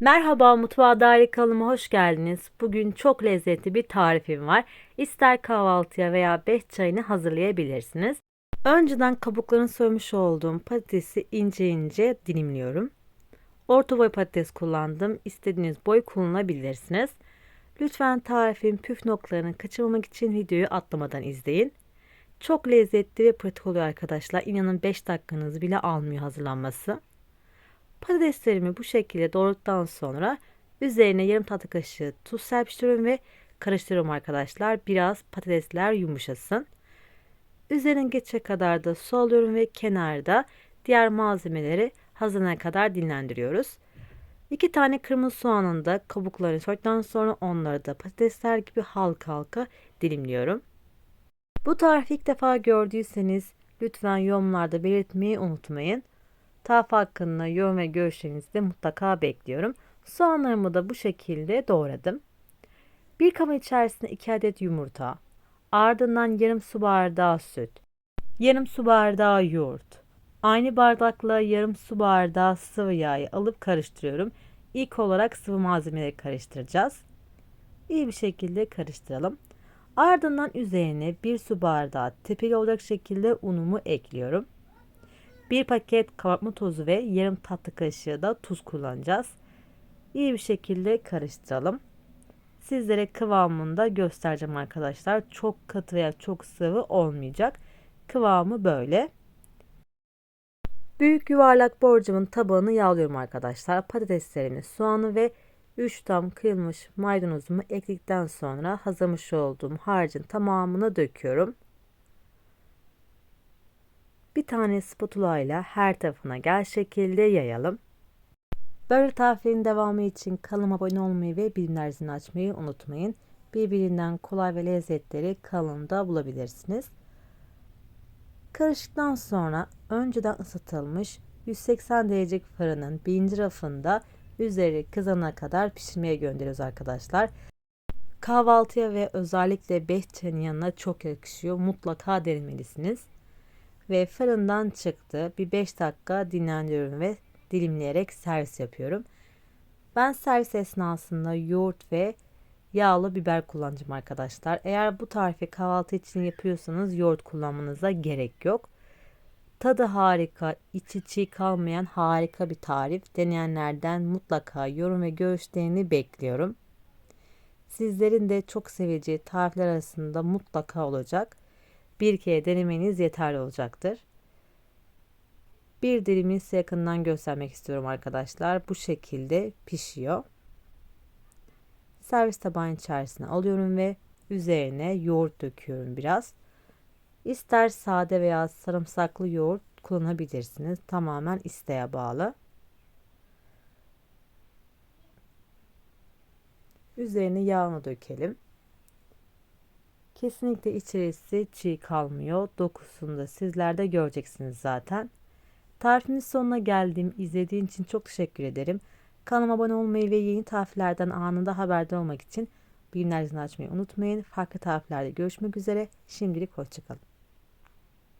Merhaba Mutfağa Dair kanalıma hoş geldiniz. Bugün çok lezzetli bir tarifim var. İster kahvaltıya veya beş çayını hazırlayabilirsiniz. Önceden kabuklarını soymuş olduğum patatesi ince ince dilimliyorum. Orta boy patates kullandım. İstediğiniz boy kullanabilirsiniz. Lütfen tarifin püf noktalarını kaçırmamak için videoyu atlamadan izleyin. Çok lezzetli ve pratik oluyor arkadaşlar. İnanın 5 dakikanızı bile almıyor hazırlanması. Patateslerimi bu şekilde doğradıktan sonra üzerine yarım tatlı kaşığı tuz serpiştiriyorum ve karıştırıyorum arkadaşlar. Biraz patatesler yumuşasın. Üzerine geçecek kadar da su alıyorum ve kenarda diğer malzemeleri hazırlanana kadar dinlendiriyoruz. İki tane kırmızı soğanın da kabuklarını soyduktan sonra onları da patatesler gibi halka halka dilimliyorum. Bu tarifi ilk defa gördüyseniz lütfen yorumlarda belirtmeyi unutmayın. Tarif hakkında yorum ve görüşlerinizi de mutlaka bekliyorum. Soğanlarımı da bu şekilde doğradım. Bir kaba içerisine 2 adet yumurta, ardından yarım su bardağı süt, yarım su bardağı yoğurt, aynı bardakla yarım su bardağı sıvı yağı alıp karıştırıyorum. İlk olarak sıvı malzemeleri karıştıracağız. İyi bir şekilde karıştıralım. Ardından üzerine bir su bardağı tepeli olacak şekilde unumu ekliyorum. Bir paket kabartma tozu ve yarım tatlı kaşığı da tuz kullanacağız. İyi bir şekilde karıştıralım. Sizlere kıvamını göstereceğim arkadaşlar. Çok katı veya çok sıvı olmayacak. Kıvamı böyle. Büyük yuvarlak borcamın tabağını yağlıyorum arkadaşlar. Patateslerimi, soğanı ve 3 tam kıyılmış maydanozumu ekledikten sonra hazırlamış olduğum harcın tamamını döküyorum. Tane spatula ile her tarafına gel şekilde yayalım. Böyle tariflerin devamı için kanalıma abone olmayı ve bildirimler zilini açmayı unutmayın. Birbirinden kolay ve lezzetleri kanalımda bulabilirsiniz. Karıştıktan sonra önceden ısıtılmış 180 derecelik fırının birinci rafında üzeri kızana kadar pişirmeye gönderiyoruz arkadaşlar. Kahvaltıya ve özellikle behçenin yanına çok yakışıyor. Mutlaka denemelisiniz ve fırından çıktı. Bir 5 dakika dinlendiriyorum ve dilimleyerek servis yapıyorum. Ben servis esnasında yoğurt ve yağlı biber kullanacağım arkadaşlar. Eğer bu tarifi kahvaltı için yapıyorsanız yoğurt kullanmanıza gerek yok. Tadı harika, içi çiğ kalmayan harika bir tarif. Deneyenlerden mutlaka yorum ve görüşlerini bekliyorum. Sizlerin de çok seveceği tarifler arasında mutlaka olacak bir kere denemeniz yeterli olacaktır. Bir dilimi size yakından göstermek istiyorum arkadaşlar. Bu şekilde pişiyor. Servis tabağın içerisine alıyorum ve üzerine yoğurt döküyorum biraz. İster sade veya sarımsaklı yoğurt kullanabilirsiniz. Tamamen isteğe bağlı. Üzerine yağını dökelim. Kesinlikle içerisi çiğ kalmıyor. Dokusunu da sizler de göreceksiniz zaten. Tarifimin sonuna geldim. İzlediğin için çok teşekkür ederim. Kanalıma abone olmayı ve yeni tariflerden anında haberdar olmak için bildirimleri açmayı unutmayın. Farklı tariflerde görüşmek üzere. Şimdilik hoşçakalın.